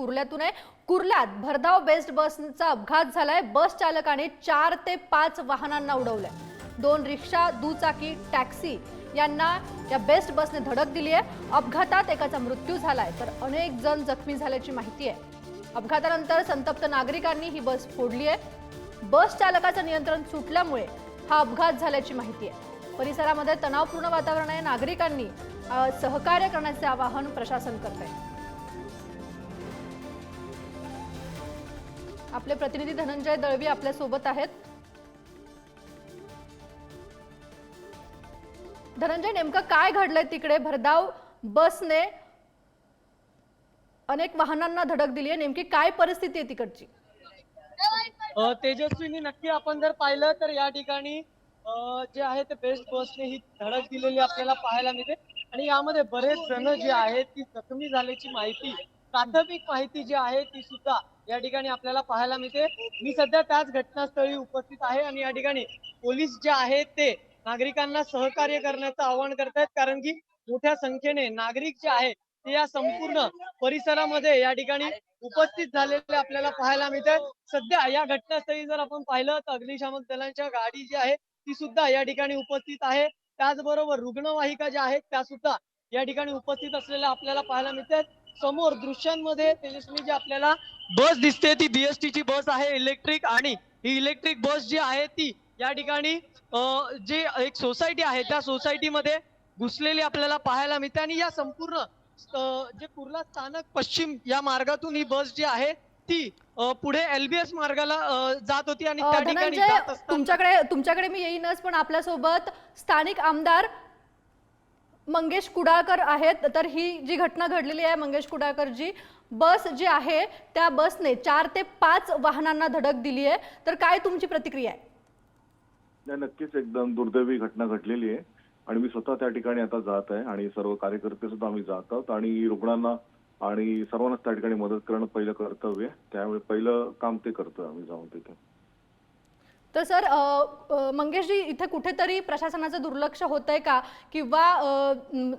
कुर्ल्यातून आहे. कुर्ल्यात भरधाव बेस्ट बसचा अपघात झालाय. बस चालकाने चार ते पाच वाहनांना उडवलंय. दोन रिक्षा दुचाकी टॅक्सी यांना या बेस्ट बसने धडक दिली आहे. अपघातात एकाचा मृत्यू झालाय. तर अनेक जण जखमी झाल्याची माहिती आहे. अपघातानंतर संतप्त नागरिकांनी ही बस फोडली आहे. बस चालकाचं नियंत्रण सुटल्यामुळे हा अपघात झाल्याची माहिती आहे. परिसरामध्ये तणावपूर्ण वातावरण आहे. नागरिकांनी सहकार्य करण्याचे आवाहन प्रशासन करत आहे आपले प्रतिनिधी धनंजय दळवी आपल्यासोबत आहेत. धनंजय नेमकं काय घडलंय तिकडे? भरधाव बसने अनेक वाहनांना धडक दिली आहे नेमकी काय परिस्थिती आहे तिकडची? तेजस्वीनी नक्की आपण जर पाहिलं तर या ठिकाणी जे आहे ते बेस्ट बसने ही धडक दिलेली आपल्याला पाहायला मिळते. आणि यामध्ये बरेच जण जे आहेत ती जखमी झाल्याची माहिती प्राथमिक माहिती जी आहे ती सुद्धा या ठिकाणी आपल्याला पाहायला मिळते. मी सध्या त्याच घटनास्थळी उपस्थित आहे आणि या ठिकाणी पोलीस जे आहेत ते नागरिकांना सहकार्य करण्याचं आवाहन करतायत. कारण की मोठ्या संख्येने नागरिक जे आहेत ते या संपूर्ण परिसरामध्ये या ठिकाणी उपस्थित झालेले आपल्याला पाहायला मिळत सध्या या घटनास्थळी जर आपण पाहिलं तर अग्निशामक दलांच्या गाडी जी आहे ती सुद्धा या ठिकाणी उपस्थित आहे. त्याचबरोबर रुग्णवाहिका ज्या आहेत त्या सुद्धा या ठिकाणी उपस्थित असलेल्या आपल्याला पाहायला मिळतात. समोर दृश्यांमध्ये तेजस्वी जी आपल्याला बस दिसते ती बीएसटी ची बस आहे इलेक्ट्रिक आणि ही इलेक्ट्रिक बस जी आहे ती या ठिकाणी जे एक सोसायटी आहे त्या सोसायटीमध्ये घुसलेली आपल्याला पाहायला मिळते आणि या संपूर्ण जे कुर्ला स्थानक पश्चिम या मार्गातून ही बस जी आहे ती पुढे एलबीएस मार्गाला जात होती आणि त्या ठिकाणी तुमच्याकडे तुमच्याकडे मी येईनच पण आपल्यासोबत स्थानिक आमदार मंगेश कुडाळकर आहेत. तर ही जी घटना घडलेली आहे मंगेश कुडाळकर जी बस जी आहे त्या बसने चार ते पाच वाहनांना धडक दिली आहे. तर काय तुमची प्रतिक्रिया आहे? नाही नक्कीच एकदम दुर्दैवी घटना घडलेली आहे. आणि मी स्वतः त्या ठिकाणी आता जात आहे आणि सर्व कार्यकर्ते सुद्धा आम्ही जात आहोत. आणि रुग्णांना आणि सर्वांनाच त्या ठिकाणी मदत करणं पहिलं कर्तव्य आहे. त्यामुळे पहिलं काम ते करतो आम्ही जाऊन तिथे. तर सर मंगेशजी इथे कुठेतरी प्रशासनाचं दुर्लक्ष होत आहे का? किंवा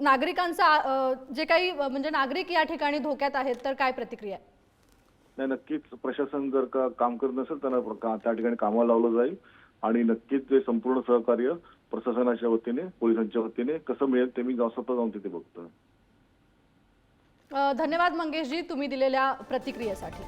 नागरिकांचा जे काही म्हणजे नागरिक या ठिकाणी धोक्यात आहेत तर काय प्रतिक्रिया नाही नक्कीच प्रशासन जर का काम करत नसेल त्यांना का- त्या ठिकाणी कामाला लावलं जाईल. आणि नक्कीच जे संपूर्ण सहकार्य प्रशासनाच्या वतीने पोलिसांच्या वतीने कसं मिळेल ते मी स्वतः जाऊन तिथे बघतोय. अ, धन्यवाद मंगेशजी तुम्ही दिलेल्या प्रतिक्रियेसाठी.